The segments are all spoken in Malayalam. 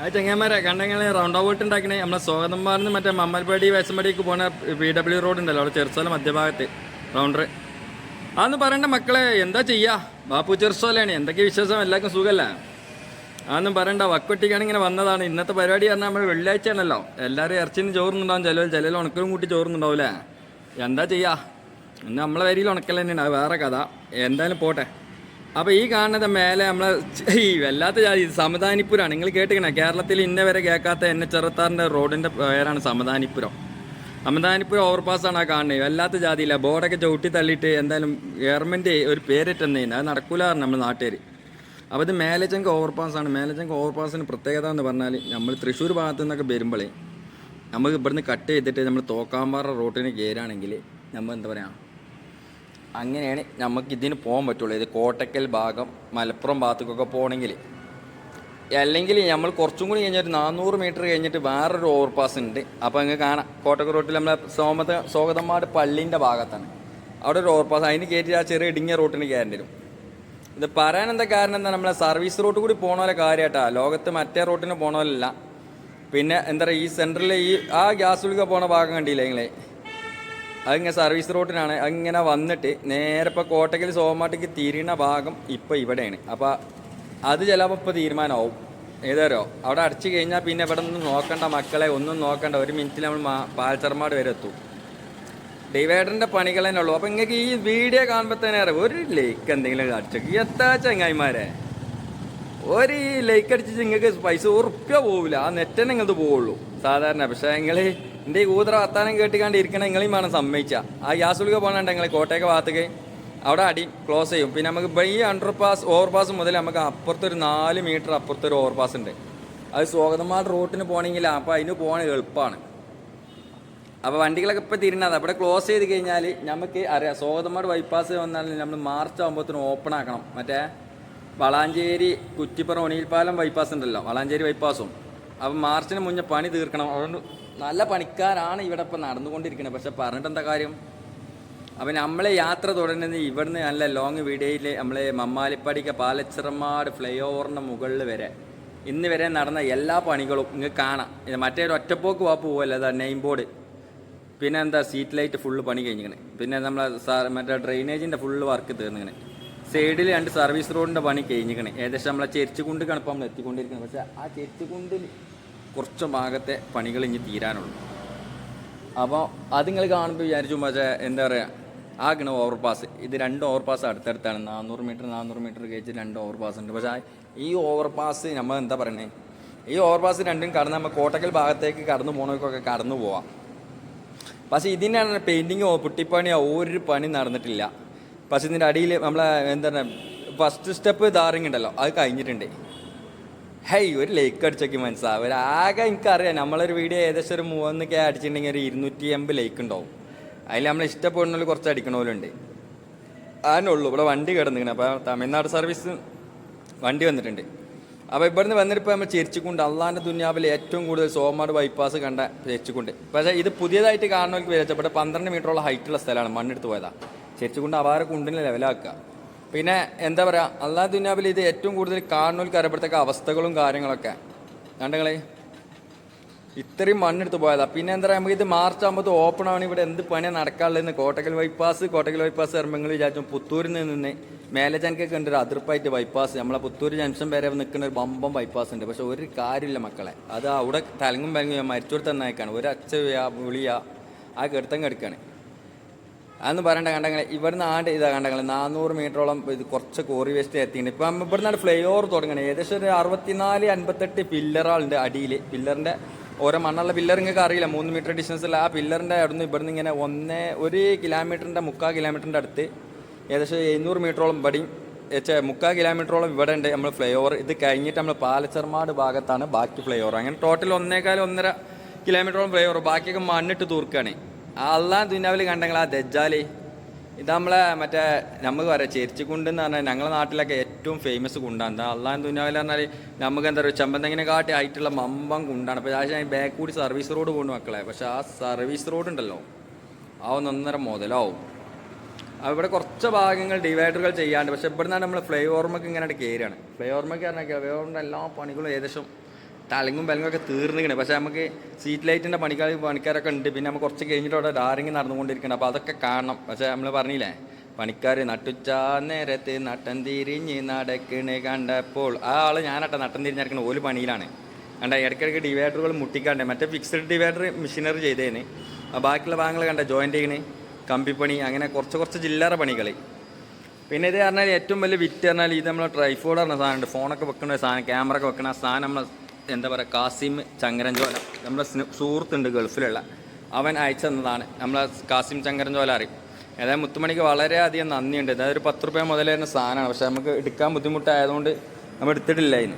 ആ ചെങ്ങന്മാരെ കണ്ടെങ്കിൽ റൗണ്ട് ഔട്ട് ഉണ്ടാക്കണേ? നമ്മളെ സ്വാഗതന്മാരിന്ന് മറ്റേ മമ്മൽപടി വേസമ്പടിക്ക് പോണ പി ഡബ്ല്യു റോഡ് ഉണ്ടല്ലോ അവിടെ ചെറുസോല മധ്യഭാഗത്ത്. റൗണ്ടർ അതൊന്ന് പറയണ്ട മക്കളെ എന്താ ചെയ്യാ? ബാപ്പു ചെറുസോലയാണ് എന്തൊക്കെ വിശ്വാസം എല്ലാവർക്കും സുഖമല്ല അതൊന്നും പറയണ്ട വക്കൊട്ടിക്കാണ് ഇങ്ങനെ വന്നതാണ്. ഇന്നത്തെ പരിപാടി പറഞ്ഞാൽ നമ്മൾ വെള്ളിയാഴ്ച ആണല്ലോ എല്ലാവരും ഇറച്ചിന് ചോറുന്നുണ്ടാവും ചിലവിൽ ചിലവിൽ ഉണക്കലും കൂട്ടി ചോറുന്നുണ്ടാവില്ലേ എന്താ ചെയ്യാ? ഇന്ന് നമ്മളെ വരിയിൽ ഉണക്കൽ തന്നെയാണ് വേറെ കഥ. എന്തായാലും പോട്ടെ. അപ്പോൾ ഈ കാണുന്നത് മേലെ നമ്മളെ ഈ വല്ലാത്ത ജാതി ഇത് സമതാനിപ്പുരാണ് നിങ്ങൾ കേട്ടിക്കണേ കേരളത്തിൽ ഇന്ന വരെ കേൾക്കാത്ത എൻ എച്ച് അറുപത്താറിന്റെ റോഡിന്റെ പേരാണ് സമതാനിപ്പുരം സമതാനിപ്പുരം ഓവർപാസ്സാണ് ആ കാണുന്നത്. വല്ലാത്ത ജാതിയില്ല. ബോർഡൊക്കെ ചവിട്ടി തള്ളിയിട്ട് എന്തായാലും ഗവൺമെന്റ് ഒരു പേരിട്ടെന്നേന്. അത് നടക്കൂല നമ്മുടെ നാട്ടുകാർ അപ്പോൾ ഇത് മേലച്ചങ്ക് ഓവർപാസ് ആണ്. മേലച്ചങ്ക് ഓവർപാസിന് പ്രത്യേകത എന്ന് പറഞ്ഞാൽ നമ്മൾ തൃശ്ശൂർ ഭാഗത്തു നിന്നൊക്കെ വരുമ്പോഴേ നമുക്ക് ഇവിടുന്ന് കട്ട് ചെയ്തിട്ട് നമ്മൾ തോക്കാമ്പാറ റോട്ടിന് കയറുകയാണെങ്കിൽ നമ്മൾ എന്താ പറയുക അങ്ങനെയാണ് നമുക്ക് ഇതിന് പോകാൻ പറ്റുള്ളൂ. ഇത് കോട്ടക്കൽ ഭാഗം മലപ്പുറം ഭാഗത്തേക്കൊക്കെ പോകണമെങ്കിൽ. അല്ലെങ്കിൽ നമ്മൾ കുറച്ചും കൂടി കഴിഞ്ഞിട്ട് നാനൂറ് മീറ്റർ കഴിഞ്ഞിട്ട് വേറൊരു ഓവർപാസ് ഉണ്ട്. അപ്പോൾ അങ്ങ് കാണാം. കോട്ടക്കൽ റോട്ടിൽ നമ്മളെ സോമത സ്വാഗതമാട് പള്ളീന്റെ ഭാഗത്താണ്. അവിടെ ഒരു ഓവർപാസ് അതിന് കയറ്റി ആ ചെറിയ ഇടുങ്ങിയ റോട്ടിന് കയറേണ്ടി വരും. ഇത് പറയാൻ എന്താ കാരണം എന്താ? നമ്മളെ സർവീസ് റോട്ട് കൂടി പോണ പോലെ കാര്യമായിട്ടാണ് ലോകത്ത് മറ്റേ റോട്ടിന് പോണ പോലെയല്ല പിന്നെ എന്താ പറയുക ഈ സെന്ററിൽ ഈ ആ ഗ്യാസ് ഉള്ളിക പോണ ഭാഗം കണ്ടില്ലേ നിങ്ങളെ? അതിങ്ങനെ സർവീസ് റോട്ടിനാണ് അങ്ങനെ വന്നിട്ട് നേരെ ഇപ്പോൾ കോട്ടക്കൽ സോമാട്ടിക്ക് തിരിയണ ഭാഗം ഇപ്പോൾ ഇവിടെയാണ്. അപ്പോൾ അത് ചിലപ്പോൾ ഇപ്പോൾ തീരുമാനമാവും. ഏതാരോ അവിടെ അടച്ചു കഴിഞ്ഞാൽ പിന്നെ ഇവിടെ നിന്ന് നോക്കണ്ട മക്കളെ ഒന്നും നോക്കണ്ട. ഒരു മിനിറ്റിൽ നമ്മൾ പാൽച്ചർമാട് വരെ എത്തും. ഡിവൈഡറിന്റെ പണികൾ തന്നെ ഉള്ളൂ. അപ്പോൾ നിങ്ങൾക്ക് ഈ വീഡിയോ കാണുമ്പോൾ തന്നെ അറിയാം ഒരു ലൈക്ക് എന്തെങ്കിലും അടിച്ചു എത്താ ചങ്ങായിമാരെ? ഒരു ലൈക്ക് അടിച്ച് നിങ്ങൾക്ക് പൈസ ഉറപ്പിയ പോവില്ല. ആ നെറ്റ് നിങ്ങൾക്ക് പോവുള്ളൂ. സാധാരണ പക്ഷേ നിങ്ങൾ എന്റെ ഈ കൂതറ വർത്താനം കേട്ടിക്കാണ്ട് ഇരിക്കണ നിങ്ങളെയും വേണം സമ്മതിച്ച. ആ ഗ്യാസ് ഉള്ളിക പോകണുണ്ട് നിങ്ങൾ കോട്ടയൊക്കെ ഭാഗത്തേക്ക് അവിടെ അടി ക്ലോസ് ചെയ്യും. പിന്നെ നമുക്ക് ഈ അണ്ടർ പാസ് ഓവർ പാസ് മുതൽ നമുക്ക് അപ്പുറത്തൊരു നാല് മീറ്റർ അപ്പുറത്തൊരു ഓവർ പാസ് ഉണ്ട് അത് സ്വാഗതമാട് റോട്ടിന് പോകണമെങ്കിൽ അപ്പോൾ അതിന് പോകണ എളുപ്പമാണ് അപ്പോൾ വണ്ടികളൊക്കെ ഇപ്പോൾ തിരിഞ്ഞത് അവിടെ ക്ലോസ് ചെയ്ത് കഴിഞ്ഞാൽ നമുക്ക് അറിയാം. സ്വാഗതമാട് ബൈപ്പാസ് വന്നാൽ നമ്മൾ മാർച്ച് ആകുമ്പോഴത്തേനും ഓപ്പൺ ആക്കണം. മറ്റേ വളാഞ്ചേരി കുറ്റിപ്പുറം ഒണിയിൽപ്പാലം ബൈപ്പാസ് ഉണ്ടല്ലോ വളാഞ്ചേരി ബൈപ്പാസും അപ്പം മാർച്ചിന് മുന്നേ പണി തീർക്കണം. അതുകൊണ്ട് നല്ല പണിക്കാരാണ് ഇവിടെ ഇപ്പം നടന്നുകൊണ്ടിരിക്കുന്നത്. പക്ഷെ പറഞ്ഞിട്ട് എന്താ കാര്യം? അപ്പം നമ്മളെ യാത്ര തുടരുന്നത് ഇവിടുന്ന് നല്ല ലോങ് വീഡിയോയിൽ നമ്മളെ മമ്മാലിപ്പടിക്ക പാലച്ചിറമാട് ഫ്ലൈ ഓവറിന്റെ മുകളിൽ വരെ. ഇന്ന് വരെ നടന്ന എല്ലാ പണികളും ഇങ്ങ് കാണാം. മറ്റേ ഒരു ഒറ്റപ്പോക്ക് വാപ്പ് പോവല്ല അതാ നെയിം ബോർഡ് പിന്നെ എന്താ സീറ്റ് ലൈറ്റ് ഫുള്ള് പണി കഴിഞ്ഞിങ്ങനെ പിന്നെ നമ്മളെ മറ്റേ ഡ്രെയിനേജിന്റെ ഫുള്ള് വർക്ക് തീർന്നിങ്ങനെ സൈഡിൽ രണ്ട് സർവീസ് റോഡിന്റെ പണി കഴിഞ്ഞിക്കണേ ഏകദേശം നമ്മളെ ചെരിച്ചുകുണ്ടിക്കാണ് കണപ്പം നമ്മൾ എത്തിക്കൊണ്ടിരിക്കുന്നത് പക്ഷേ ആ ചെരിച്ചുകുണ്ടിൽ കുറച്ച് ഭാഗത്തെ പണികൾ ഇനി തീരാനുള്ളൂ. അപ്പോൾ അത് നിങ്ങൾ കാണുമ്പോൾ വിചാരിച്ചു പക്ഷേ എന്താ പറയുക ആകണം ഓവർപാസ് ഇത് രണ്ട് ഓവർപാസ് അടുത്തടുത്താണ്. നാനൂറ് മീറ്റർ നാനൂറ് മീറ്റർ കഴിച്ച് രണ്ട് ഓവർപാസ് ഉണ്ട്. പക്ഷേ ഈ ഓവർപാസ് നമ്മൾ എന്താ പറയുന്നത് ഈ ഓവർപാസ് രണ്ടും കടന്ന് നമ്മൾ കോട്ടക്കൽ ഭാഗത്തേക്ക് കടന്നു പോകണവർക്കൊക്കെ കടന്നു പോവാം. പക്ഷേ ഇതിനാണ് പെയിന്റിങ്ങോ പുട്ടിപ്പണിയോ ഒരു പണി നടന്നിട്ടില്ല. പക്ഷേ ഇതിന്റെ അടിയിൽ നമ്മളെ എന്താണ് ഫസ്റ്റ് സ്റ്റെപ്പ് ധാറിങ് ഉണ്ടല്ലോ അത് കഴിഞ്ഞിട്ടുണ്ട്. ഹൈ ഒരു ലൈക്ക് അടിച്ചൊക്കെ മനസ്സിലാവും ഒരു ആകെ എനിക്കറിയാം നമ്മളൊരു വീഡിയോ ഏകദേശം ഒരു മൂന്ന് കെ അടിച്ചിട്ടുണ്ടെങ്കിൽ ഒരു ഇരുന്നൂറ്റി എൺപത് ലൈക്ക് ഉണ്ടാവും. അതിൽ നമ്മൾ ഇഷ്ടപ്പെടുന്നതിൽ കുറച്ച് അടിക്കണപോലുണ്ട് അതിനുള്ളൂ ഇവിടെ വണ്ടി കിടന്നിങ്ങനെ അപ്പോൾ തമിഴ്നാട് സർവീസ് വണ്ടി വന്നിട്ടുണ്ട്. അപ്പോൾ ഇവിടുന്ന് വന്നിട്ടിപ്പോൾ നമ്മൾ ചിരിച്ചുകൊണ്ട് അള്ളാന്റെ ദുന്യാവിൽ ഏറ്റവും കൂടുതൽ സോമാട് ബൈപ്പാസ് കണ്ട ചേച്ചിക്കൊണ്ട് പക്ഷേ ഇത് പുതിയതായിട്ട് കാണുന്നവർക്ക് വിചാരിച്ചപ്പോൾ പന്ത്രണ്ട് മീറ്ററോളം ഹൈറ്റുള്ള സ്ഥലമാണ്. മണ്ണെടുത്ത് പോയതാണ് ചേച്ചിക്കൊണ്ട് അപാര കുണ്ടിനെ ലെവലാക്കുക പിന്നെ എന്താ പറയുക അള്ളാ ദുനാബിൽ ഇത് ഏറ്റവും കൂടുതൽ കാണുന്നവർക്ക് അറിയപ്പെടുത്തേക്ക അവസ്ഥകളും കാര്യങ്ങളൊക്കെ. കണ്ടങ്ങളെ ഇത്രയും മണ്ണെടുത്ത് പോയതാ. പിന്നെ എന്താ പറയുക നമുക്ക് ഇത് മാർച്ച് ആകുമ്പോൾ ഓപ്പൺ ആണ്. ഇവിടെ എന്ത് പണിയാണ് നടക്കാനുള്ളതെന്ന് കോട്ടക്കൽ ബൈപ്പാസ് കോട്ടക്കൽ ബൈപ്പാസ് ഇറങ്ങുമ്പോൾ വിചാരിച്ചു പുത്തൂരിൽ നിന്ന് മേലെ ജനക്കൊക്കെ ഉണ്ട് ഒരു അതിർപ്പായിട്ട് ബൈപ്പാസ് നമ്മളെ പുത്തൂർ ജംഗ്ഷൻ വരെ നിൽക്കുന്ന ഒരു ബമ്പം ബൈപ്പാസ് ഉണ്ട്. പക്ഷെ ഒരു കാര്യമില്ല മക്കളെ. അത് അവിടെ തലങ്ങും പലങ്ങും മരിച്ചോട് തന്നെ അയക്കാണ് ഒരു അച്ഛ വിളിയാ ആ കെടുത്തം കെടുക്കാണ്. അതൊന്നും പറയണ്ട കണ്ടങ്ങളെ. ഇവിടുന്ന് ആണ്ട് ഇതാ കണ്ടങ്ങളെ നാനൂറ് മീറ്ററോളം ഇത് കുറച്ച് കോറി വേസ്റ്റ് എത്തിയിട്ടുണ്ട്. ഇപ്പം ഇവിടുന്ന് ഫ്ലൈ ഓവർ തുടങ്ങണേ. ഏകദേശം ഒരു അറുപത്തിനാല് അൻപത്തെട്ട് പില്ലറുണ്ട് അടിയിൽ പില്ലറിന്റെ ഓരോ മണ്ണുള്ള പില്ലർ നിങ്ങൾക്ക് അറിയില്ല. മൂന്ന് മീറ്റർ ഡിസ്റ്റൻസിൽ ആ പില്ലറിന്റെ അവിടുന്ന് ഇവിടുന്ന് ഇങ്ങനെ ഒന്ന് ഒരു കിലോമീറ്ററിന്റെ മുക്കാൽ കിലോമീറ്ററിന്റെ അടുത്ത് ഏകദേശം എഴുന്നൂറ് മീറ്ററോളം ഇവിടെയും ഏച്ചെ മുക്കാൽ കിലോമീറ്ററോളം ഇവിടെ ഉണ്ട് നമ്മൾ ഫ്ലൈ ഓവർ ഇത് കഴിഞ്ഞിട്ട് നമ്മൾ പാലച്ചർമാട് ഭാഗത്താണ് ബാക്കി ഫ്ലൈ ഓവർ അങ്ങനെ ടോട്ടൽ ഒന്നേകാൽ ഒന്നര കിലോമീറ്ററോളം ഫ്ലൈ ഓവർ ബാക്കിയൊക്കെ മണ്ണിട്ട് തൂർക്കുകയാണ് ആ അള്ളാ ദുനാവിൽ കണ്ടെങ്കിൽ ആ ദജ്ജാലി. ഇത് നമ്മളെ മറ്റേ നമുക്ക് പറയാം എന്ന് പറഞ്ഞാൽ ഞങ്ങളുടെ നാട്ടിലൊക്കെ ഏറ്റവും ഫേമസ് കുണ്ടാണ് എന്താ അള്ളാൻ ദുനാവിൽ പറഞ്ഞാൽ നമുക്ക് എന്താ പറയുക ചെമ്പന്തെങ്ങിനെ കാട്ടി ആയിട്ടുള്ള മമ്പം കുണ്ടാണ്. അപ്പോൾ ഞാൻ ബാക്ക് കൂടി സർവീസ് റോഡ് പോകുന്നു മക്കളെ. പക്ഷെ ആ സർവീസ് റോഡ് ഉണ്ടല്ലോ. ആ ഒന്നൊന്നര മുതലാവും. അവിടെ കുറച്ച് ഭാഗങ്ങൾ ഡിവൈഡറുകൾ ചെയ്യാണ്ട്. പക്ഷെ ഇവിടെ നിന്നാണ് നമ്മൾ ഫ്ലൈ ഓർമ്മക്ക് ഇങ്ങനെ കയറിയാണ് ഫ്ലൈ ഓർമ്മക്ക് പറഞ്ഞാൽ ഫ്ലൈ ഓവറിന്റെ എല്ലാ പണികളും ഏകദേശം തലങ്ങും ബലങ്ങൊക്കെ തീർന്നിരിക്കണേ. പക്ഷേ നമുക്ക് സീറ്റ് ലൈറ്റിന്റെ പണിക്കാർ പണിക്കാരൊക്കെ ഉണ്ട്. പിന്നെ നമുക്ക് കുറച്ച് കഴിഞ്ഞിട്ട് അവിടെ ഡാറിങ് നടന്നുകൊണ്ടിരിക്കണം. അപ്പോൾ അതൊക്കെ കാണണം. പക്ഷേ നമ്മൾ പറഞ്ഞില്ലേ പണിക്കാർ നട്ടുച്ച നേരത്ത് നട്ടം തിരിഞ്ഞ് നടക്കണ് കണ്ടപ്പോൾ. ആ ആൾ ഞാനട്ടെ നട്ടം തിരിഞ്ഞിരിക്കണം ഒരു പണിയിലാണ്. കണ്ട ഇടയ്ക്കിടയ്ക്ക് ഡിവൈഡറുകൾ മുട്ടിക്കാണ്ട്. മറ്റേ ഫിക്സഡ് ഡിവൈഡർ മെഷീനറി ചെയ്തേന്. ബാക്കിയുള്ള ഭാഗങ്ങൾ കണ്ട ജോയിന്റ് ചെയ്യണ്. കമ്പിപ്പണി അങ്ങനെ കുറച്ച് കുറച്ച് ജില്ലറ പണികൾ പിന്നെ ഇത് പറഞ്ഞാൽ ഏറ്റവും വലിയ വിറ്റ് പറഞ്ഞാൽ ഇത് നമ്മൾ ട്രൈഫോഡ് പറഞ്ഞ സാധനമുണ്ട്. ഫോണൊക്കെ വെക്കുന്ന സാധനം ക്യാമറ ഒക്കെ വെക്കുന്ന സാധനം നമ്മൾ എന്താ പറയുക കാസിം ചങ്കരഞ്ചോല നമ്മുടെ സുഹൃത്തുണ്ട് ഗൾഫിലുള്ള. അവൻ അയച്ചു തന്നതാണ്. നമ്മളെ കാസിം ചങ്കരഞ്ചോല അറിയും. ഏതായാലും മുത്തുമണിക്ക് വളരെയധികം നന്ദിയുണ്ട്. അതായത് ഒരു പത്ത് റുപ്യ മുതൽ തന്നെ സാധനമാണ്. പക്ഷെ നമുക്ക് എടുക്കാൻ ബുദ്ധിമുട്ടായതുകൊണ്ട് നമ്മൾ എടുത്തിട്ടില്ല അതിന്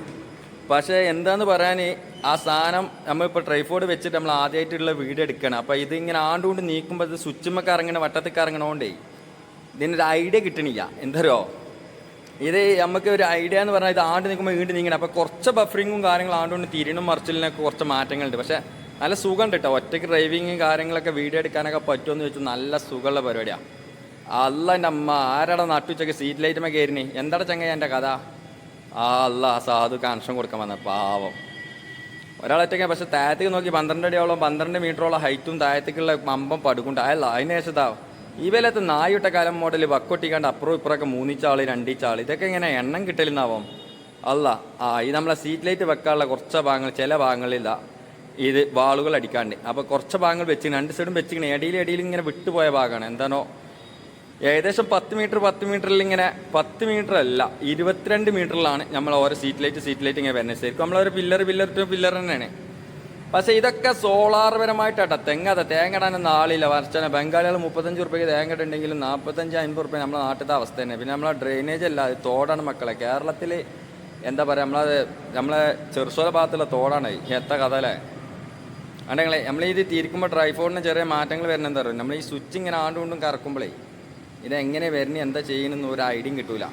പക്ഷേ എന്താന്ന് പറയാൻ ആ സാധനം നമ്മളിപ്പോൾ ട്രൈഫോഡ് വെച്ചിട്ട് നമ്മൾ ആദ്യമായിട്ടുള്ള വീട് എടുക്കണം. അപ്പോൾ ഇത് ഇങ്ങനെ ആണ്ടുകൊണ്ട് നീക്കുമ്പോൾ ഇത് സ്വിച്ചുമ്മൊക്കെ ഇറങ്ങണ വട്ടത്തേക്ക് ഇറങ്ങണോണ്ടേ ഇതിനൊരു ഐഡിയ കിട്ടണില്ല. എന്തരോ ഇത് നമുക്ക് ഒരു ഐഡിയ എന്ന് പറഞ്ഞാൽ ഇത് ആണ്ട് നിൽക്കുമ്പോൾ വീണ്ടും നീങ്ങണം. അപ്പോൾ കുറച്ച് ബഫറിങ്ങും കാര്യങ്ങളും ആണ്ടുകൊണ്ട് തിരിയണം മറിച്ചിലിനൊക്കെ കുറച്ച് മാറ്റങ്ങളുണ്ട്. പക്ഷേ നല്ല സുഖം കേട്ടോ ഒറ്റയ്ക്ക് ഡ്രൈവിങ്ങും കാര്യങ്ങളൊക്കെ വീഡിയോ എടുക്കാനൊക്കെ പറ്റുമെന്ന് ചോദിച്ചാൽ നല്ല സുഖമുള്ള പരിപാടിയാണ് അല്ല എന്റെ അമ്മ ആരാടാ നട്ടുച്ചയ്ക്ക് സീറ്റ് ലൈറ്റുമേ കയറിനി എന്താണ് ചങ്ങ എന്റെ കഥ? ആ അല്ല സാധു കണക്ഷൻ കൊടുക്കാൻ വന്ന. പാവം. ഒരാളൊറ്റയ്ക്ക് പക്ഷേ താഴത്തേക്ക് നോക്കി പന്ത്രണ്ട് അടിയോളം പന്ത്രണ്ട് മീറ്ററോളം ഹൈറ്റും താഴത്തേക്കുള്ള മമ്പം പടുക്കുണ്ട് അല്ല അതിന് ശേഷം ഇതാ ഈ വിലത്ത് നായുടെ കാലം മോഡൽ വക്കൊട്ടിക്കാണ്ട് അപ്പുറം ഇപ്പുറമൊക്കെ മൂന്നിച്ചാൾ രണ്ടിച്ചാൾ. ഇതൊക്കെ ഇങ്ങനെ എണ്ണം കിട്ടലെന്നാവും? അല്ല ആ ഈ നമ്മളെ സീറ്റ് ലൈറ്റ് വെക്കാനുള്ള കുറച്ച് ഭാഗങ്ങൾ ചില ഭാഗങ്ങളില്ല ഇത് വാളുകൾ അടിക്കാണ്ട്. അപ്പോൾ കുറച്ച് ഭാഗങ്ങൾ വെച്ചിങ്ങനെ രണ്ട് സൈഡും വെച്ചിങ്ങനെ ഇടയിൽ ഇടയിൽ ഇങ്ങനെ വിട്ടുപോയ ഭാഗമാണ്. എന്താണോ? ഏകദേശം പത്ത് മീറ്റർ പത്ത് മീറ്ററിൽ ഇങ്ങനെ പത്ത് മീറ്റർ അല്ല ഇരുപത്തിരണ്ട് മീറ്ററിലാണ് നമ്മൾ ഓരോ സീറ്റ് ലൈറ്റ് സീറ്റ് ലൈറ്റ് ഇങ്ങനെ വരുന്നത്. ശരിക്കും നമ്മളൊരു പില്ലർ പില്ലർ ടു പില്ലർ തന്നെയാണ്. പക്ഷേ ഇതൊക്കെ സോളാർ പരമായിട്ടാട്ടോ തെങ്ങാതെ തേങ്ങ ഇടാനൊന്നും ആളില്ല. വർച്ചന ബംഗാളികൾ മുപ്പത്തഞ്ച് റുപ്യക്ക് തേങ്ങ ഇട്ടുണ്ടെങ്കിലും നാൽപ്പത്തഞ്ച് അൻപത് റുപ്യ നമ്മുടെ നാട്ടിലത്തെ അവസ്ഥ തന്നെ. പിന്നെ നമ്മളെ ഡ്രെയിനേജ് അല്ല അത് തോടാണ് മക്കളെ. കേരളത്തിൽ എന്താ പറയുക നമ്മളത് നമ്മളെ ചെറുസോല ഭാഗത്തുള്ള തോടാണ് എത്ത കഥ അല്ലേ? അണ്ടെങ്കിൽ നമ്മൾ ഇത് ഡ്രൈഫോണിന് ചെറിയ മാറ്റങ്ങൾ വരുന്ന എന്താ പറയുക നമ്മൾ ഈ സ്വിച്ച് ഇങ്ങനെ ആണ്ടുകൊണ്ടും കറക്കുമ്പോഴേ ഇതെങ്ങനെ വരുന്ന എന്താ ചെയ്യണമെന്ന് ഒരു ഐഡിയും കിട്ടൂല.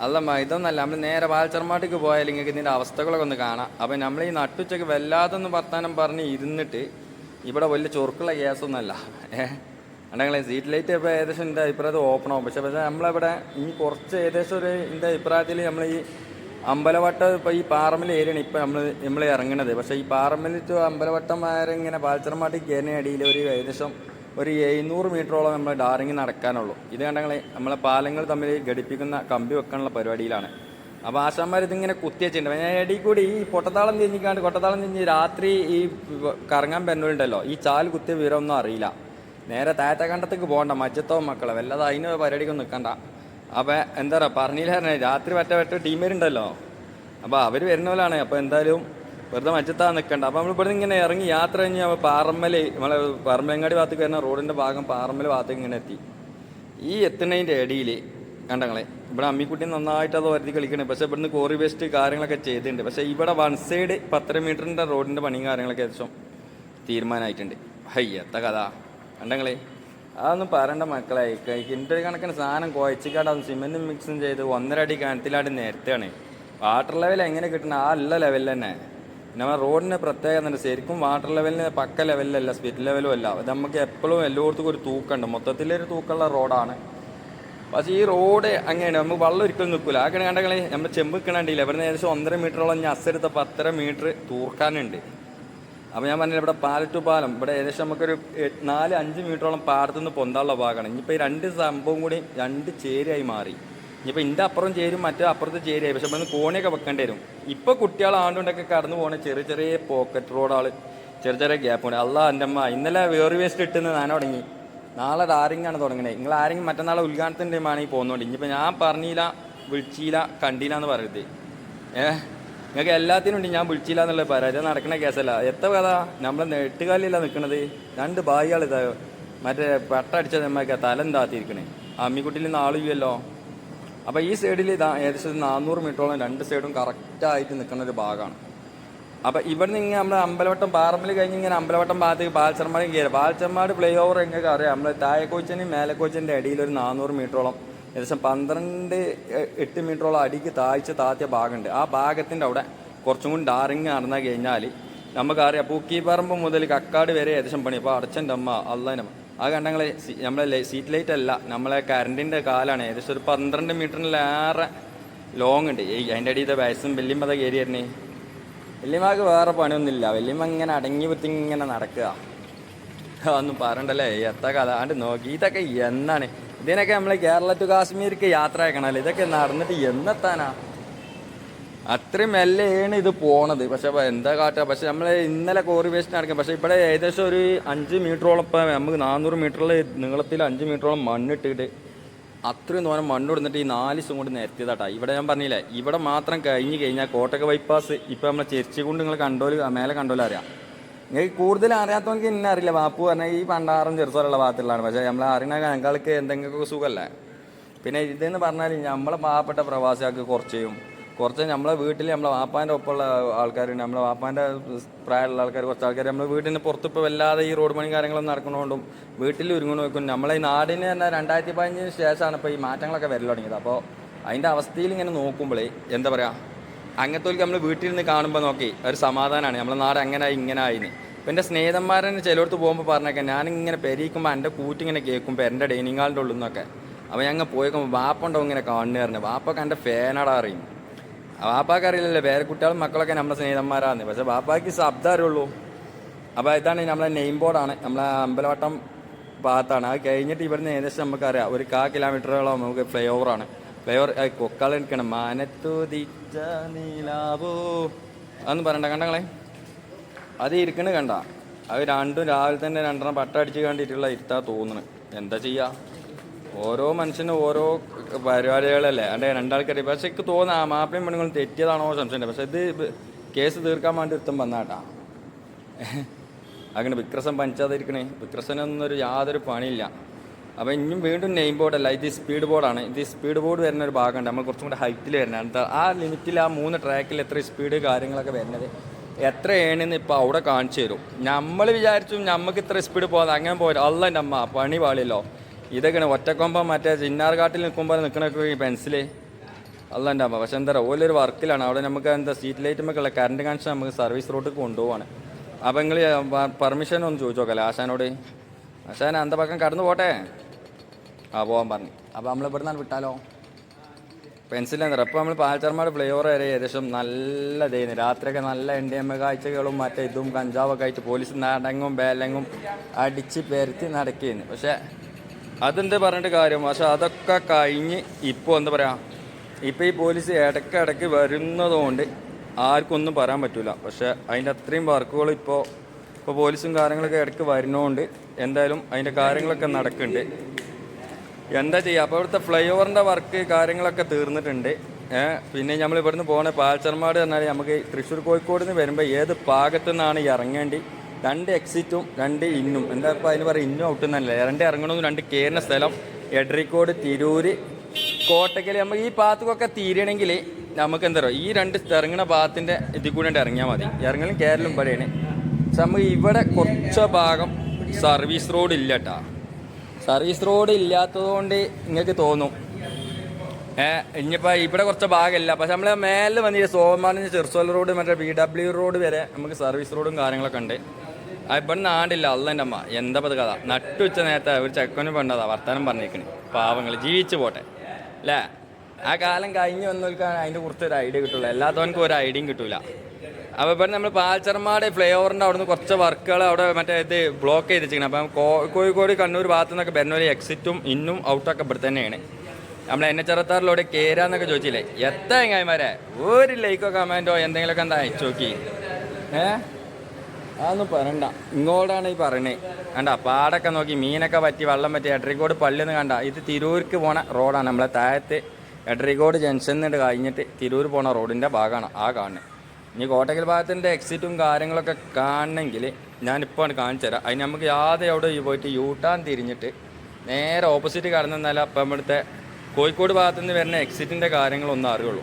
അല്ല മ- ഇതൊന്നല്ല. നമ്മൾ നേരെ വാൽച്ചർമാട്ടിക്ക് പോയാൽ നിങ്ങൾക്ക് ഇതിന്റെ അവസ്ഥകളൊക്കെ ഒന്ന് കാണാം. അപ്പം നമ്മൾ ഈ നട്ടുച്ചയ്ക്ക് വല്ലാതൊന്ന് വർത്താനം പറഞ്ഞ് ഇരുന്നിട്ട് ഇവിടെ വലിയ ചൊറുക്കുള്ള കേസൊന്നുമല്ല ഏഹ് ഉണ്ടെങ്കിൽ സീറ്റ് ലൈറ്റ് ഇപ്പോൾ ഏകദേശം എന്റെ അഭിപ്രായത്തിൽ ഓപ്പൺ ആവും. പക്ഷേ പക്ഷേ നമ്മളിവിടെ ഇനി കുറച്ച് ഏകദേശം ഒരു എന്റെ അഭിപ്രായത്തിൽ നമ്മൾ ഈ അമ്പലവട്ടം ഇപ്പോൾ ഈ പാറമ്മൽ ഏരിയയാണ് ഇപ്പോൾ നമ്മൾ നമ്മൾ ഇറങ്ങണത്. പക്ഷേ ഈ പാറമ്മൽ ടു അമ്പലവട്ടം വരെ ഇങ്ങനെ പാൽച്ചർമാട്ടിക്ക് കയറിയ അടിയിൽ ഒരു ഏകദേശം ഒരു എഴുന്നൂറ് മീറ്ററോളം നമ്മൾ ഡാറിങ് നടക്കാനുള്ളൂ. ഇത് കണ്ടെങ്കിൽ നമ്മളെ പാലങ്ങൾ തമ്മിൽ ഘടിപ്പിക്കുന്ന കമ്പി വെക്കാനുള്ള പരിപാടിയിലാണ്. അപ്പോൾ ആശാന്മാർ ഇതിങ്ങനെ കുത്തി വെച്ചിട്ടുണ്ട്. ഞാൻ ഇടയിൽ കൂടി ഈ പൊട്ടത്താളം തിരിഞ്ഞിക്കാണ്ട് കൊട്ടത്താളം തിരിഞ്ഞ് രാത്രി ഈ കറങ്ങാൻ പെണ്ണുണ്ടല്ലോ ഈ ചാൽ കുത്തിയ വിവരമൊന്നും അറിയില്ല. നേരെ താഴത്തേക്കണ്ടത്തേക്ക് പോകണ്ട മജ്ജത്തോ മക്കളെ. വല്ലതും അതിന് പരിപാടിക്കൊന്നും നിൽക്കണ്ട. അപ്പോൾ എന്താ പറയുക പറഞ്ഞില്ലായിരുന്നേ രാത്രി പറ്റ പറ്റ ടീമേരുണ്ടല്ലോ അപ്പോൾ അവർ വരുന്ന പോലാണ്. അപ്പോൾ എന്തായാലും വെറുതെ മറ്റത്താ നിൽക്കണ്ട അപ്പോൾ നമ്മൾ ഇവിടെ ഇങ്ങനെ ഇറങ്ങി യാത്ര കഴിഞ്ഞ് നമ്മൾ നമ്മളെ പറമ്പങ്ങാടി ഭാഗത്തേക്ക് വരുന്ന റോഡിന്റെ ഭാഗം പാറമ്മൽ ഭാഗത്തേക്ക് ഇങ്ങനെ എത്തി. ഈ എത്തുന്നതിന്റെ ഇടയിൽ കണ്ടങ്ങളെ ഇവിടെ അമ്മിക്കുട്ടി നന്നായിട്ട് അത് വരുത്തി കളിക്കണേ. പക്ഷേ ഇവിടുന്ന് കോറി വേസ്റ്റ് കാര്യങ്ങളൊക്കെ ചെയ്തിട്ടുണ്ട്. പക്ഷേ ഇവിടെ വൺ സൈഡ് പത്തര മീറ്ററിന്റെ റോഡിന്റെ പണിയും കാര്യങ്ങളൊക്കെ ഏകദേശം തീരുമാനമായിട്ടുണ്ട്. ഹയ്യത്ത കഥ? കണ്ടങ്ങളെ അതൊന്നും പറയണ്ട മക്കളെ. കിന്റെ കണക്കിന് സാധനം കുഴച്ചിക്കാണ്ട് അത് സിമെന്റും മിക്സും ചെയ്ത് ഒന്നര അടി കിണറ്റിലാടി നേരത്തെയാണ് വാട്ടർ ലെവൽ എങ്ങനെ കിട്ടണം? ആ ഉള്ള ലെവലിൽ തന്നെ. നമ്മൾ റോഡിന് പ്രത്യേകത ഉണ്ട് ശരിക്കും വാട്ടർ ലെവലിന് പക്ക ലെവലിലല്ല സ്പിറ്റ് ലെവലും അല്ല. നമുക്ക് എപ്പോഴും എല്ലായിടത്തും ഒരു തൂക്കമുണ്ട്. മൊത്തത്തിലൊരു തൂക്കമുള്ള റോഡാണ്. പക്ഷേ ഈ റോഡ് അങ്ങനെയാണ്. നമുക്ക് വെള്ളം ഒരിക്കലും നിൽക്കില്ല ആ കിണ കണ്ടെങ്കിൽ നമ്മൾ ചെമ്പ് കിണണ്ടില്ല ഇവിടുന്ന് ഏകദേശം ഒന്നര മീറ്ററോളം ഞാൻ അസെടുത്ത പത്തര മീറ്റർ തൂർക്കാനുണ്ട്. അപ്പോൾ ഞാൻ പറഞ്ഞില്ല ഇവിടെ പാലറ്റു പാലം. ഇവിടെ ഏകദേശം നമുക്കൊരു നാല് അഞ്ച് മീറ്ററോളം പാടത്തുനിന്ന് പൊന്താനുള്ള ഭാഗമാണ്. ഇനിയിപ്പോൾ ഈ രണ്ട് സംഭവം കൂടി രണ്ട് ചേരിയായി മാറി. ഇനിയിപ്പോൾ ഇതിന്റെ അപ്പുറം ചേരും മറ്റേ അപ്പുറത്ത് ചേരുകയായി പക്ഷെ നമ്മൾ കോണിയൊക്കെ വെക്കേണ്ടി വരും. ഇപ്പോൾ കുട്ടികൾ ആണ്ടുകൊണ്ടൊക്കെ കടന്നു പോകണ ചെറിയ ചെറിയ പോക്കറ്റ് റോഡാൾ ചെറിയ ചെറിയ ഗ്യാപ്പ് ഉണ്ട്. അല്ല എന്റെ അമ്മ ഇന്നലെ വേറി വേസ്റ്റ് ഇട്ടുന്ന ഞാൻ തുടങ്ങി. നാളെ ആരെങ്കിലാണ് തുടങ്ങണേ? നിങ്ങൾ ആരെങ്കിലും മറ്റന്നാളെ ഉദ്ഘാടനത്തിന്റെ ആണെങ്കിൽ പോകുന്നുണ്ട്. ഇനിയിപ്പോൾ ഞാൻ പറഞ്ഞില്ല വിളിച്ചില്ല കണ്ടില്ല എന്ന് പറയരുത്. ഏഹ് നിങ്ങൾക്ക് എല്ലാത്തിനും ഉണ്ട് ഞാൻ വിളിച്ചില്ല എന്നുള്ള പരാതി നടക്കണ കേസല്ല. എത്ര കഥ? നമ്മൾ നെട്ടുകാലില്ല നിൽക്കണത് രണ്ട് ബായികൾ ഇതാ മറ്റേ പെട്ടടിച്ച നമ്മൾക്ക് തലം താത്തിരിക്കണേ അമ്മിക്കുട്ടിയിൽ നിന്ന് ആളില്ലല്ലോ അപ്പോൾ ഈ സൈഡിൽ ഇതാ ഏകദേശം നാനൂറ് മീറ്ററോളം രണ്ട് സൈഡും കറക്റ്റായിട്ട് നിൽക്കുന്ന ഒരു ഭാഗമാണ്. അപ്പോൾ ഇവിടുന്ന് ഇങ്ങനെ നമ്മൾ അമ്പലവട്ടം പാറമ്പിൽ കഴിഞ്ഞ് ഇങ്ങനെ അമ്പലവട്ടം ഭാഗത്തേക്ക് ബാൽച്ചർമാട് കയറി. ബാൽച്ചർമാട് ഫ്ലൈ ഓവർ എങ്ങനെ അറിയാം? നമ്മൾ താഴെക്കോച്ചനും മേലക്കോച്ചന്റെ അടിയിൽ ഒരു നാനൂറ് മീറ്ററോളം ഏകദേശം പന്ത്രണ്ട് എട്ട് മീറ്ററോളം അടിക്ക് താഴ്ച താത്തിയ ഭാഗമുണ്ട്. ആ ഭാഗത്തിന്റെ അവിടെ കുറച്ചും കൂടി ഡാറിങ് നടന്നു കഴിഞ്ഞാൽ നമുക്കറിയാം. പൂക്കിപ്പറമ്പ് മുതൽ കക്കാട് വരെ ഏകദേശം പണി അപ്പോൾ അടച്ചന്റെ അമ്മ അള്ളാനും ആ കണ്ടങ്ങളെ നമ്മളെ സീറ്റ് ലൈറ്റ് അല്ല നമ്മളെ കറണ്ടിന്റെ കാലാണ്. ഏകദേശം ഒരു പന്ത്രണ്ട് മീറ്ററിലേറെ ലോങ് ഉണ്ട്. ഈ അതിന്റെ അടിയിലത്തെ വയസ്സും വല്യമ്മ കയറി വരണേ. വല്യമ്മക്ക് വേറെ പണിയൊന്നുമില്ല. വല്യമ്മ ഇങ്ങനെ അടങ്ങി കുത്തി ഇങ്ങനെ നടക്കുക. ഒന്നും പറയണ്ടല്ലേ? എത്ര കഥാണ്ട് നോക്കി. ഇതൊക്കെ എന്നാണ്? ഇതിനൊക്കെ നമ്മൾ കേരള ടു കാശ്മീർക്ക് യാത്ര അയക്കണമല്ലോ ഇതൊക്കെ നടന്നിട്ട് എന്നെത്താനാ? അത്രയും മെല്ലെയാണ് ഇത് പോണത്. പക്ഷെ എന്താ കാട്ടുക പക്ഷെ നമ്മൾ ഇന്നലെ കോറി വേസ്റ്റ് നടക്കും. പക്ഷെ ഇവിടെ ഏകദേശം ഒരു അഞ്ച് മീറ്ററോളം ഇപ്പം നമുക്ക് നാനൂറ് മീറ്ററിൽ നീളത്തിൽ അഞ്ച് മീറ്ററോളം മണ്ണിട്ടിട്ട് അത്രയും തോന്നെ മണ്ണ് കൊടുത്തിട്ട് ഈ നാല് ദിവസം കൊണ്ട് നിരത്തിയതാട്ടാ. ഇവിടെ ഞാൻ പറഞ്ഞില്ലേ ഇവിടെ മാത്രം കഴിഞ്ഞ് കഴിഞ്ഞാൽ കോട്ടക ബൈപ്പാസ് ഇപ്പം നമ്മളെ ചെരിച്ചു കൊണ്ട് നിങ്ങൾ കണ്ടോൽ മേലെ കണ്ടോലും അറിയാം. നിങ്ങൾക്ക് കൂടുതൽ അറിയാത്തവർക്ക് എന്നെ അറിയില്ല. വാപ്പു പറഞ്ഞാൽ ഈ പണ്ടാറും ചെറുസോലുള്ള ഭാഗത്തുള്ളതാണ്. പക്ഷേ നമ്മളെ അറിയണ ഞങ്ങൾക്ക് എന്തെങ്കിലുമൊക്കെ സുഖമല്ലേ? പിന്നെ ഇതെന്ന് പറഞ്ഞാൽ നമ്മളെ പാവപ്പെട്ട പ്രവാസികൾക്ക് കുറച്ചും കുറച്ച് നമ്മളെ വീട്ടിൽ നമ്മളെ വാപ്പാന്റെ ഒപ്പമുള്ള ആൾക്കാരുണ്ട്. നമ്മളെ വാപ്പാന്റെ പ്രായമുള്ള ആൾക്കാർ കുറച്ച് ആൾക്കാർ നമ്മളെ വീട്ടിന് പുറത്ത് ഇപ്പോൾ വല്ലാതെ ഈ റോഡ് പണി കാര്യങ്ങളൊന്നും നടക്കുന്നതുകൊണ്ടും വീട്ടിൽ ഒരുങ്ങണ വെക്കും നമ്മളെ ഈ നാടിന് തന്നെ രണ്ടായിരത്തി പതിനഞ്ചിന് ശേഷമാണ് ഇപ്പോൾ ഈ മാറ്റങ്ങളൊക്കെ വരൽ തുടങ്ങിയത്. അപ്പോൾ അതിന്റെ അവസ്ഥയിൽ ഇങ്ങനെ നോക്കുമ്പോഴേ എന്താ പറയുക? അങ്ങനത്തെ നമ്മൾ വീട്ടിൽ നിന്ന് കാണുമ്പോൾ നോക്കി ഒരു സമാധാനമാണ്. നമ്മളെ നാട് അങ്ങനെ ഇങ്ങനെ ആയിന്ന് ഇപ്പം എന്റെ സ്നേഹിതന്മാരെന്നെ ചിലയിടത്ത് പോകുമ്പോൾ പറഞ്ഞേക്കാം ഞാനിങ്ങനെ പെരിയിക്കുമ്പോൾ എന്റെ കൂറ്റിങ്ങനെ കേൾക്കുമ്പോൾ എന്റെ ഡൈനിങ് ഹാളിന്റെ ഉള്ളിൽ നിന്നൊക്കെ. അപ്പോൾ ഞങ്ങൾ പോയിക്കുമ്പോൾ വാപ്പ ഉണ്ടാവും ഇങ്ങനെ കാണുന്നു പറഞ്ഞു. വാപ്പൊക്കെ എന്റെ ഫാനടാ അറിയും വാപ്പാക്ക് അറിയില്ലല്ലോ വേറെ കുട്ടികളും മക്കളൊക്കെ നമ്മുടെ സ്നേഹിതന്മാരാണ് പക്ഷെ വാപ്പാക്ക് ശബ്ദം അറിയുള്ളൂ. അപ്പോൾ ഇതാണ് നമ്മളെ നെയിം ബോർഡാണ് നമ്മളെ അമ്പലവട്ടം ഭാഗത്താണ്. അത് കഴിഞ്ഞിട്ട് ഇവിടുന്ന് ഏകദേശം നമുക്കറിയാം. ഒരു കാ കിലോമീറ്ററോളം നമുക്ക് ഫ്ലൈ ഓവറാണ് ഫ്ലൈ ഓവർ കൊക്കാള നിൽക്കണം മാനത്തുതിച്ച നീലാവോ. അതൊന്നും പറയണ്ട കണ്ടങ്ങളെ അത് ഇരിക്കണ് കണ്ട. അത് രണ്ടും രാവിലെ തന്നെ രണ്ടെണ്ണം പട്ടടിച്ച് കണ്ടിട്ടുള്ള ഇരുത്താ തോന്നുന്നു എന്താ ചെയ്യാ? ഓരോ മനുഷ്യനും ഓരോ പരിപാടികളല്ലേ? അതെ രണ്ടാൾക്കാർ പക്ഷെ എനിക്ക് തോന്നുന്നു ആ മാപ്പിളയും പെണ്ണുങ്ങളും തെറ്റിയതാണോ സംശയമുണ്ട്. പക്ഷെ ഇത് കേസ് തീർക്കാൻ വേണ്ടി ഒരുത്തം വന്നാട്ടാ. അങ്ങനെ വിക്രസൻ പഞ്ചാതിരിക്കണേ വിക്രസനൊന്നൊരു യാതൊരു പണിയില്ല. അപ്പോൾ ഇനിയും വീണ്ടും നെയിം ബോർഡല്ല ഇത് സ്പീഡ് ബോർഡാണ് ഇത് സ്പീഡ് ബോർഡ് വരുന്ന ഒരു ഭാഗമുണ്ട്. നമ്മൾ കുറച്ചും കൂടെ ഹൈറ്റിൽ വരുന്നത് ആ ലിമിറ്റിൽ ആ മൂന്ന് ട്രാക്കിൽ എത്ര സ്പീഡ് കാര്യങ്ങളൊക്കെ വരുന്നത്? എത്ര ഏണിന്ന് ഇപ്പോൾ അവിടെ കാണിച്ചു തരും? നമ്മൾ വിചാരിച്ചു നമുക്ക് ഇത്ര സ്പീഡ് പോകാതെ അങ്ങനെ പോരാ അല്ല എന്റെ അമ്മ പണി പാളിയല്ലോ. ഇതൊക്കെയാണ്. ഒറ്റക്കൊമ്പം മറ്റേ ചിന്നാർകാട്ടിൽ നിൽക്കുമ്പോൾ നിൽക്കണൊക്കെ ഈ പെൻസിൽ അല്ല എന്റെ അമ്മ പക്ഷെ എന്താ പറയുക ഓലൊരു വർക്കിലാണ്. അവിടെ നമുക്ക് എന്താ സ്ട്രീറ്റ് ലൈറ്റുമൊക്കെ കറണ്ട് കണക്ഷൻ നമുക്ക് സർവീസ് റോഡിൽ കൊണ്ടുപോവാണ്. അപ്പോൾ നിങ്ങൾ പെർമിഷൻ ഒന്ന് ചോദിച്ചു നോക്കല്ലേ ആശാനോട്? ആശാൻ അന്ത പക്കം കടന്നു പോട്ടെ? ആ പോകാൻ പറഞ്ഞു. അപ്പോൾ നമ്മൾ ഇവിടെ നിന്നാണ് വിട്ടാലോ പെൻസിൽ എന്താ അപ്പോൾ നമ്മൾ പാൽച്ചർമാട് ഫ്ലേവർ വരെ ഏകദേശം നല്ല ഇതായിരുന്നു രാത്രിയൊക്കെ നല്ല എൻ ഡി എം എ കാഴ്ചകളും മറ്റേ ഇതും കഞ്ചാവൊക്കെ ആയിട്ട് പോലീസ് നടങ്ങും ബേലങ്ങും അടിച്ച് പെരുത്തി നടക്കുകയായിരുന്നു പക്ഷേ അതെന്ത് പറഞ്ഞിട്ട് കാര്യം? പക്ഷെ അതൊക്കെ കഴിഞ്ഞ് ഇപ്പോൾ എന്താ പറയുക ഇപ്പോൾ ഈ പോലീസ് ഇടയ്ക്കിടയ്ക്ക് ഇടയ്ക്ക് വരുന്നതുകൊണ്ട് ആർക്കൊന്നും പറയാൻ പറ്റില്ല പക്ഷെ അതിന്റെ അത്രയും വർക്കുകൾ ഇപ്പോൾ ഇപ്പോൾ പോലീസും കാര്യങ്ങളൊക്കെ ഇടയ്ക്ക് വരുന്നതുകൊണ്ട് എന്തായാലും അതിന്റെ കാര്യങ്ങളൊക്കെ നടക്കുന്നുണ്ട്. എന്താ ചെയ്യുക അപ്പോൾ ഇവിടുത്തെ ഫ്ലൈ ഓവറിന്റെ വർക്ക് കാര്യങ്ങളൊക്കെ തീർന്നിട്ടുണ്ട്. പിന്നെ നമ്മൾ ഇവിടുന്ന് പോകുന്ന പാൽച്ചർമാട് പറഞ്ഞാൽ നമുക്ക് തൃശ്ശൂർ കോഴിക്കോട് നിന്ന് വരുമ്പോൾ ഏത് ഭാഗത്തു നിന്നാണ് ഇറങ്ങേണ്ടി? രണ്ട് എക്സിറ്റും രണ്ട് ഇന്നും എന്താ ഇപ്പോൾ അതിന് പറയുക ഇന്നും ഔട്ട് എന്നല്ല രണ്ട് ഇറങ്ങണമെന്ന് രണ്ട് കയറുന്ന സ്ഥലം. എഡ്രിക്കോട് തിരൂര് കോട്ടക്കൽ. നമുക്ക് ഈ ഭാഗത്തൊക്കെ തീരണമെങ്കിൽ നമുക്ക് എന്താ പറയുക ഈ രണ്ട് ഇറങ്ങുന്ന ഭാഗത്തിന്റെ ഇതിൽ കൂടെ ഇറങ്ങിയാൽ മതി. ഇറങ്ങലും കേരളം ഇവിടെയാണ്. പക്ഷെ നമുക്ക് ഇവിടെ കുറച്ച് ഭാഗം സർവീസ് റോഡ് ഇല്ല കേട്ടോ സർവീസ് റോഡ് ഇല്ലാത്തതുകൊണ്ട് നിങ്ങൾക്ക് തോന്നും. ഇനിയിപ്പോൾ ഇവിടെ കുറച്ച് ഭാഗമില്ല. പക്ഷെ നമ്മൾ മേലെ വന്നിട്ട് സോമാനിന് ചെറുസോല റോഡ് മറ്റേ ബി ഡബ്ല്യു റോഡ് വരെ നമുക്ക് സർവീസ് റോഡും കാര്യങ്ങളൊക്കെ ഉണ്ട്. ആ ഇപ്പം നാടില്ല അള്ളന്റെ അമ്മ. എന്താ പത് കഥ? നട്ടുച്ച നേരത്തെ ഒരു ചെക്കനും പെണ്ണതാ വർത്താനം പറഞ്ഞേക്കണ് പാവങ്ങൾ ജീവിച്ചു പോട്ടെ. അല്ലേ ആ കാലം കഴിഞ്ഞ് വന്നവർക്കാണ് അതിന്റെ കുറിച്ച് ഒരു ഐഡിയ കിട്ടുള്ളൂ എല്ലാത്തവനക്കും ഒരു ഐഡിയയും കിട്ടൂല. അപ്പോൾ ഇപ്പം നമ്മൾ പാൽച്ചർമാട് ഫ്ലൈ ഓവറിന്റെ അവിടുന്ന് കുറച്ച് വർക്കുകൾ അവിടെ മറ്റേ ഇത് ബ്ലോക്ക് ചെയ്ത് വെച്ചിരിക്കണം അപ്പം കോഴിക്കോട് കണ്ണൂർ ഭാഗത്തു നിന്നൊക്കെ വരുന്നവർ എക്സിറ്റും ഇന്നും ഔട്ടൊക്കെ ഇവിടെ തന്നെയാണ്. നമ്മൾ എൻ എച്ച് അറുപത്താറിലൂടെ കയറാന്നൊക്കെ ചോദിച്ചില്ലേ? എത്ര എങ്ങായിമാരെ? ഒരു ലൈക്കോ കമന്റോ എന്തെങ്കിലുമൊക്കെ എന്താ അയച്ചു നോക്കി. ഏ? അതൊന്നും പറയണ്ട. ഇങ്ങോട്ടാണ് ഈ പറയണേ. കണ്ട പാടൊക്കെ നോക്കി മീനൊക്കെ പറ്റി വെള്ളം പറ്റി എഡറിക്കോട് പള്ളിന്ന് കണ്ട? ഇത് തിരൂർക്ക് പോണ റോഡാണ്. നമ്മളെ താഴത്ത് എഡറിക്കോട് ജംഗ്ഷൻ നിന്ന് കഴിഞ്ഞിട്ട് തിരൂർ പോണ റോഡിന്റെ ഭാഗമാണ് ആ കാണുന്നത്. ഇനി കോട്ടക്കൽ ഭാഗത്തിന്റെ എക്സിറ്റും കാര്യങ്ങളൊക്കെ കാണണമെങ്കിൽ ഞാനിപ്പോൾ കാണിച്ചു തരാം. അതിന് നമുക്ക് യാതെ അവിടെ പോയിട്ട് യൂട്ടാൻ തിരിഞ്ഞിട്ട് നേരെ ഓപ്പോസിറ്റ് കടന്നു നിന്നാലേ അപ്പം ഇവിടുത്തെ കോഴിക്കോട് ഭാഗത്തുനിന്ന് വരുന്ന എക്സിറ്റിന്റെ കാര്യങ്ങളൊന്നും അറിയുള്ളൂ.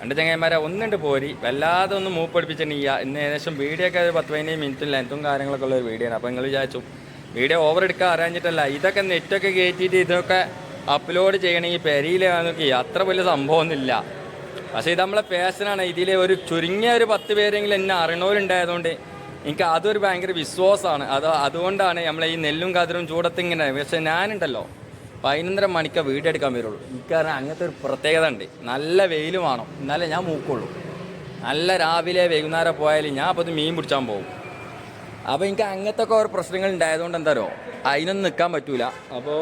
രണ്ട് ചങ്ങന്മാരെ ഒന്നുണ്ട് പോരി വല്ലാതെ ഒന്ന് മൂപ്പടിപ്പിച്ചിട്ടുണ്ടെങ്കിൽ ഇന്ന് ഏകദേശം വീഡിയോ ഒക്കെ ഒരു പത്ത് പതിനേഴ് മിനിറ്റ് ലെങ്ത്തും കാര്യങ്ങളൊക്കെ ഉള്ള ഒരു വീഡിയോ ആണ്. അപ്പോൾ നിങ്ങൾ വിചാരിച്ചു വീഡിയോ ഓവർ എടുക്കാൻ അറിയാഞ്ഞിട്ടല്ല ഇതൊക്കെ നെറ്റൊക്കെ കയറ്റിയിട്ട് ഇതൊക്കെ അപ്ലോഡ് ചെയ്യണമെങ്കിൽ പെരിയിലാണെങ്കിൽ അത്ര വലിയ സംഭവമൊന്നുമില്ല. പക്ഷേ ഇത് നമ്മളെ പേഴ്സണാണ്. ഇതിലെ ഒരു ചുരുങ്ങിയ ഒരു പത്ത് പേരെങ്കിലും എന്നെ അറിയണവരുണ്ടായതുകൊണ്ട് എനിക്ക് അതൊരു ഭയങ്കര വിശ്വാസമാണ്. അത് അതുകൊണ്ടാണ് നമ്മളെ ഈ നെല്ലും കതിരും ചൂടത്തിങ്ങനെ പക്ഷേ ഞാനുണ്ടല്ലോ. പതിനൊന്നര മണിക്ക് വീഡിയോ എടുക്കാൻ വരുള്ളൂ. പറഞ്ഞാൽ അങ്ങനത്തെ ഒരു പ്രത്യേകത ഉണ്ട്. നല്ല വെയിൽ വേണം. എന്നാലേ ഞാൻ മൂക്കുള്ളൂ. നല്ല രാവിലെ വൈകുന്നേരം പോയാൽ ഞാൻ അപ്പോൾ മീൻ പിടിച്ചാൻ പോകും. അപ്പോൾ എനിക്ക് അങ്ങനത്തെ ഒക്കെ ഓരോ പ്രശ്നങ്ങൾ ഉണ്ടായതുകൊണ്ട് എന്താരോ അതിനൊന്നും നിൽക്കാൻ പറ്റൂല. അപ്പോൾ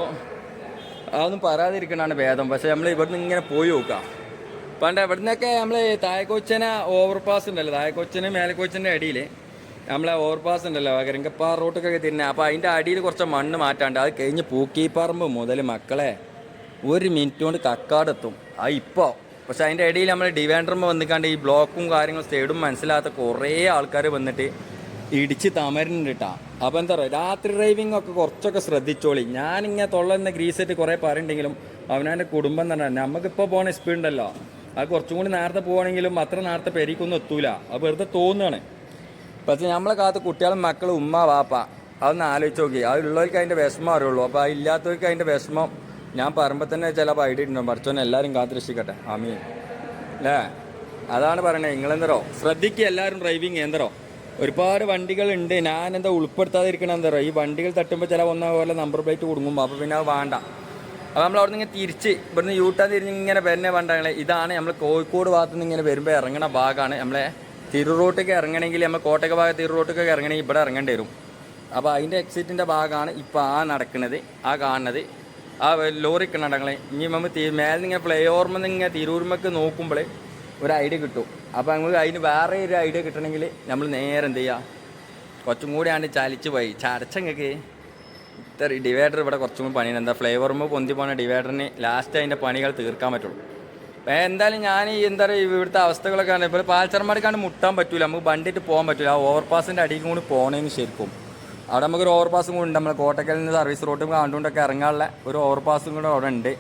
അതൊന്നും പറയാതിരിക്കണാണ് ഭേദം. പക്ഷേ നമ്മൾ ഇവിടുന്ന് ഇങ്ങനെ പോയി നോക്കാം പണ്ട് ഇവിടുന്നൊക്കെ നമ്മൾ തായക്കൊച്ചന ഓവർ പാസ് ഉണ്ടല്ലോ. തായക്കൊച്ചന് മേലക്കൊച്ചന്റെ അടിയിൽ നമ്മളെ ഓവർപാസ് ഉണ്ടല്ലോ കരിങ്കപ്പാറ റോട്ടൊക്കെ തിന്നെ അപ്പോൾ അതിന്റെ അടിയിൽ കുറച്ച് മണ്ണ് മാറ്റാണ്ട് അത് കഴിഞ്ഞ് പൂക്കിപ്പറമ്പ് മുതൽ മക്കളെ ഒരു മിനിറ്റ് കൊണ്ട് കക്കാടെത്തും ആ ഇപ്പോൾ പക്ഷെ അതിന്റെ ഇടയിൽ നമ്മൾ ഡിവാൻഡറുമ്പോൾ വന്നിക്കാണ്ട് ഈ ബ്ലോക്കും കാര്യങ്ങളും സൈഡും മനസ്സിലാത്ത കുറേ ആൾക്കാർ വന്നിട്ട് ഇടിച്ച് തമരുന്നുണ്ട് കേട്ടാ അപ്പോൾ എന്താ പറയുക രാത്രി ഡ്രൈവിംഗ് ഒക്കെ കുറച്ചൊക്കെ ശ്രദ്ധിച്ചോളി. ഞാനിങ്ങനെ തൊള്ളുന്ന ഗ്രീസെറ്റ് കുറേ പറയുന്നുണ്ടെങ്കിലും അവനവന്റെ കുടുംബം തന്നെ നമുക്കിപ്പോൾ പോണ സ്പീഡ് ഉണ്ടല്ലോ. അത് കുറച്ചും കൂടി നേരത്തെ പോവാണെങ്കിലും അത്ര നേരത്തെ പെരിക്കൊന്നും എത്തൂല. അത് വെറുതെ തോന്നുകയാണ് പക്ഷേ നമ്മളെ കാത്ത് കുട്ടികളും മക്കളും ഉമ്മ വാപ്പ അതൊന്ന് ആലോചിച്ച് നോക്കി. അതിലുള്ളവർക്ക് അതിന്റെ വിഷമം അറിയുള്ളൂ. അപ്പോൾ ഇല്ലാത്തവർക്ക് അതിന്റെ വിഷമം ഞാൻ പറയുമ്പോൾ തന്നെ ചിലപ്പോൾ ഐഡിയ ഉണ്ടാവും പഠിച്ചോനെ എല്ലാവരും കാത്തിരക്ഷിക്കട്ടെ ആമീൻ. അല്ലേ? അതാണ് പറയണേ നിങ്ങളെന്തരോ? ശ്രദ്ധിക്കുക എല്ലാവരും ഡ്രൈവിങ് എന്തറോ ഒരുപാട് വണ്ടികളുണ്ട്. ഞാൻ എന്താ ഉൾപ്പെടുത്താതിരിക്കണം എന്തരോ? ഈ വണ്ടികൾ തട്ടുമ്പോൾ ചില ഒന്ന പോലെ നമ്പർ പ്ലേറ്റ് കൊടുങ്ങുമ്പോൾ അപ്പോൾ പിന്നെ അത് വേണ്ട. അപ്പോൾ നമ്മൾ അവിടെ നിന്ന് ഇങ്ങനെ തിരിച്ച് ഇവിടുന്ന് യൂട്ടാൻ തിരിഞ്ഞ് ഇങ്ങനെ വരുന്ന വണ്ടങ്ങളെ ഇതാണ് നമ്മൾ കോഴിക്കോട് ഭാഗത്ത് നിന്ന് ഇങ്ങനെ വരുമ്പോൾ ഇറങ്ങണ ഭാഗമാണ് നമ്മളെ തിരുറോട്ടൊക്കെ ഇറങ്ങണമെങ്കിൽ നമ്മൾ കോട്ടയ്ക്ക് തിരു റോട്ടേക്ക് ഇറങ്ങണമെങ്കിൽ ഇവിടെ ഇറങ്ങേണ്ടി വരും. അപ്പോൾ അതിന്റെ എക്സിറ്റിന്റെ ഭാഗമാണ് ഇപ്പോൾ ആ നടക്കുന്നത് ആ കാണുന്നത്. ആ ലോറി നടങ്ങളെ ഇനി നമ്മൾ മേലെ നിങ്ങൾ ഫ്ലൈ ഓവർമെന്ന് നിങ്ങൾ തിരൂർമ്മക്ക് നോക്കുമ്പോൾ ഒരു ഐഡിയ കിട്ടും. അപ്പോൾ നമുക്ക് അതിന് വേറെ ഒരു ഐഡിയ കിട്ടണമെങ്കിൽ നമ്മൾ നേരെ എന്ത് ചെയ്യുക? കുറച്ചും കൂടി ആണ്ട് ചലിച്ച് പോയി. ചടച്ചങ്ങൾക്ക് ഇത്ര ഡിവൈഡർ ഇവിടെ കുറച്ചും കൂടി പണിയുണ്ട്. എന്താ ഫ്ലേവറുമ്പോൾ പൊന്തി പോകുന്ന ഡിവൈഡറിന് ലാസ്റ്റ് അതിന്റെ പണികൾ തീർക്കാൻ പറ്റുള്ളൂ. എന്തായാലും ഞാൻ ഈ എന്താ പറയുക ഇവിടുത്തെ അവസ്ഥകളൊക്കെ ആണ് ഇപ്പോൾ പാൽച്ചർമാർക്കാണ്ട് മുട്ടാൻ പറ്റൂല. നമുക്ക് വണ്ടിയിട്ട് പോകാൻ പറ്റില്ല ആ ഓവർപാസിന്റെ അടിയിൽ കൂടി പോകണേന്ന് ശരിക്കും. അവിടെ നമുക്കൊരു ഓവർപാസും കൂടി ഉണ്ട്. നമ്മൾ കോട്ടക്കലിൽ നിന്ന് സർവീസ് റോഡും കണ്ടുകൊണ്ടൊക്കെ ഇറങ്ങാനുള്ള ഒരു ഓവർപാസും കൂടെ അവിടെ ഉണ്ട്.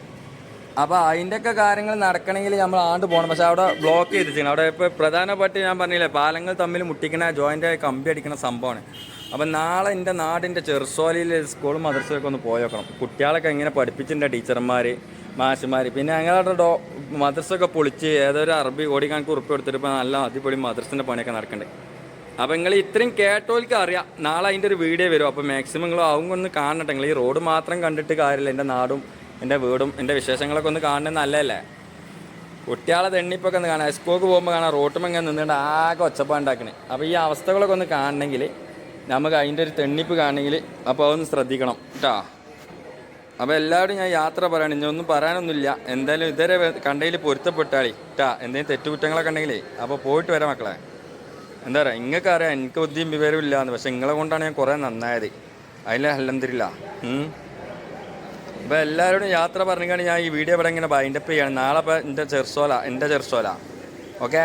അപ്പോൾ അതിന്റെയൊക്കെ കാര്യങ്ങൾ നടക്കണമെങ്കിൽ നമ്മൾ ആണ്ട് പോകണം പക്ഷേ അവിടെ ബ്ലോക്ക് ചെയ്തിട്ടുണ്ട് അവിടെ ഇപ്പോൾ പ്രധാനപ്പെട്ട് ഞാൻ പറഞ്ഞില്ലേ പാലങ്ങൾ തമ്മിൽ മുട്ടിക്കുന്ന ജോയിന്റ് കമ്പി അടിക്കുന്ന സംഭവമാണ്. അപ്പം നാളെ എന്റെ നാടിന്റെ ചെറുസോലയിൽ സ്കൂളും മദ്രസയൊക്കെ ഒന്ന് പോയേക്കണം കുട്ടികളൊക്കെ എങ്ങനെ പഠിപ്പിച്ചിട്ടുണ്ട് ടീച്ചർമാർ മാഷുമാർ പിന്നെ ഞങ്ങളുടെ ഡോ മദ്രസൊക്കെ പൊളിച്ച് ഏതൊരു അറബി കോടിക്കണക്ക് ഉറുപ്പ് എടുത്തിട്ട് നല്ല അടിപൊളി മദ്രസിന്റെ പണിയൊക്കെ നടക്കണ്ടേ. അപ്പോൾ നിങ്ങൾ ഇത്രയും കേട്ടോൽക്ക് അറിയാം നാളെ അതിന്റെ ഒരു വീഡിയോ വരും. അപ്പോൾ മാക്സിമം നിങ്ങൾ ആവും ഒന്ന് കാണട്ടെ. നിങ്ങൾ ഈ റോഡ് മാത്രം കണ്ടിട്ട് കാര്യമില്ല. എന്റെ നാടും എന്റെ വീടും എന്റെ വിശേഷങ്ങളൊക്കെ ഒന്ന് കാണുന്നത് നല്ലതല്ലേ? കുട്ടികളെ തെണ്ണിപ്പൊക്കെ ഒന്ന് കാണാം. എസ്കോക്ക് പോകുമ്പോൾ കാണാം. റോട്ടും ഇങ്ങനെ നിന്നുകൊണ്ട് ആകെ ഒച്ചപ്പാണ്ടാക്കണേ അപ്പോൾ ഈ അവസ്ഥകളൊക്കെ ഒന്ന് കാണണമെങ്കിൽ നമുക്ക് അതിന്റെ ഒരു തെണ്ണിപ്പ് കാണണമെങ്കിൽ അപ്പോൾ അതൊന്ന് ശ്രദ്ധിക്കണം കേട്ടോ. അപ്പോൾ എല്ലാവരും ഞാൻ യാത്ര പറയണം. ഇനി ഒന്നും പറയാനൊന്നുമില്ല. എന്തായാലും ഇതുവരെ കണ്ടതിൽ പൊരുത്തപ്പെട്ടാളി. ഇട്ടാ എന്തെങ്കിലും തെറ്റുകുറ്റങ്ങളൊക്കെ ഉണ്ടെങ്കിലേ അപ്പോൾ പോയിട്ട് വരാം മക്കളെ. എന്താ പറയുക നിങ്ങൾക്ക് അറിയാം എനിക്ക് ബുദ്ധിയും വിവരവും ഇല്ലാന്ന്. പക്ഷെ നിങ്ങളെ കൊണ്ടാണ് ഞാൻ കുറേ നന്നായത്. അതിലെ അല്ലന്തിരില്ല അപ്പോൾ എല്ലാവരോടും യാത്ര പറഞ്ഞാണ് ഞാൻ ഈ വീഡിയോ ഇവിടെ ഇങ്ങനെ ബൈൻഡപ്പ് ചെയ്യാണ്. നാളെ ഇപ്പോൾ എന്റെ ചെറുസോല എന്റെ ചെറുസോല. ഓക്കെ